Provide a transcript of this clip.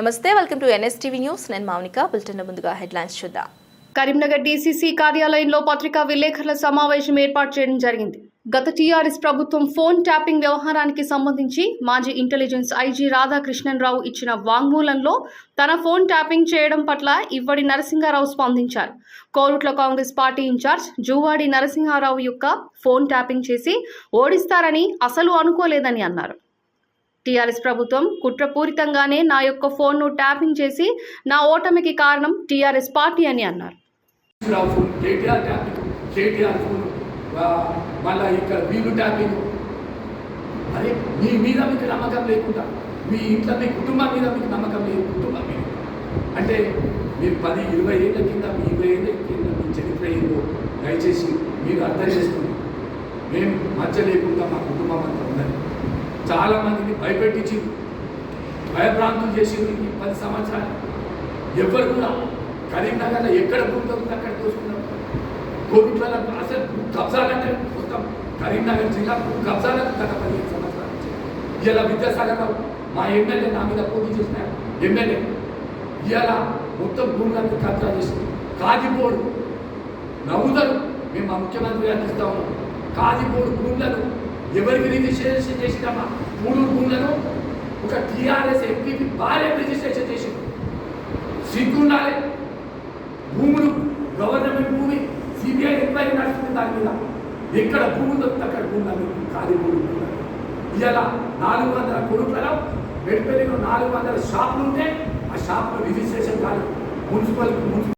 నమస్తే welcome to NSTV news. నేను Mounika bulletin ముందుగా హెడ్లైన్స్ చూద్దాం. కరీంనగర్ డీసీసీ కార్యాలయంలో పత్రికా విలేకరుల సమావేశం ఏర్పాటు చేయడం జరిగింది. గత టీఆర్ఎస్ ప్రభుత్వం ఫోన్ ట్యాపింగ్ వ్యవహారానికి సంబంధించి మాజీ ఇంటెలిజెన్స్ ఐజీ రాధాకృష్ణన్ రావు ఇచ్చిన వాంగ్మూలంలో తన ఫోన్ ట్యాపింగ్ చేయడం పట్ల ఇవ్వడి నరసింహారావు స్పందించారు. కోరుట్ల కాంగ్రెస్ పార్టీ ఇన్ఛార్జ్ జూవాడి నరసింహారావు యొక్క ఫోన్ ట్యాపింగ్ చేసి ఓడిస్తారని అసలు అనుకోలేదని అన్నారు. టీఆర్ఎస్ ప్రభుత్వం కుట్రపూరితంగానే నా యొక్క ఫోన్ను ట్యాపింగ్ చేసి నా ఓటమికి కారణం టీఆర్ఎస్ పార్టీ అని అన్నారు. అదే మీ మీద మీకు నమ్మకం లేకుండా మీ ఇంట్లో మీ కుటుంబం మీద మీకు నమ్మకం లేదు కుటుంబం మీద. అంటే మీరు పది ఇరవై ఏళ్ళ కింద మీ ఇరవై ఏళ్ళ కింద మీ చరిత్ర ఏందో దయచేసి మీరు అర్థం చేసుకుని మేము మధ్య లేకుండా మా కుటుంబం అంతా ఉందని చాలామందిని భయపెట్టించింది. భయభ్రాంతులు చేసి ఈ పది సంవత్సరాలు. ఎవరు కూడా కరీంనగర్లో ఎక్కడ భూమి దొరుకుతుంది అక్కడ దోసుకున్నారు కోవిడ్లలో అసలు కబ్జాలంటే మొత్తం కరీంనగర్ జిల్లా భూ కబ్జాలకు గత పదిహేను సంవత్సరాలు. ఇలా విద్యాసాగర్ మా ఎమ్మెల్యే నా మీద పోటీ చేసిన ఎమ్మెల్యే ఇలా మొత్తం భూములను కబ్జా చేసింది. కాజిపోడు నవ్వుతారు. మేము మా ముఖ్యమంత్రి గారికి ఇస్తా ఉన్నాం. కాజిపోడు భూములను ఎవరికి రిజిస్ట్రేషన్ చేసిందమ్మా మూడు భూములను ఒక టీఆర్ఎస్ ఎంపీకి భార్య రిజిస్ట్రేషన్ చేసింది సిగ్గుండాలి భూములు గవర్నమెంట్ భూమి సిబిఐ ఎంక్వైరీ నడుస్తుంది దాని మీద. ఎక్కడ భూమి దొరికితే అక్కడ భూములు ఖాళీ భూములు ఇలా నాలుగు వందల కొడుకులలో మెడిపల్లిలో నాలుగు వందల షాపులు ఉంటే ఆ షాపులో రిజిస్ట్రేషన్ కాదు మున్సిపల్ మున్సిపల్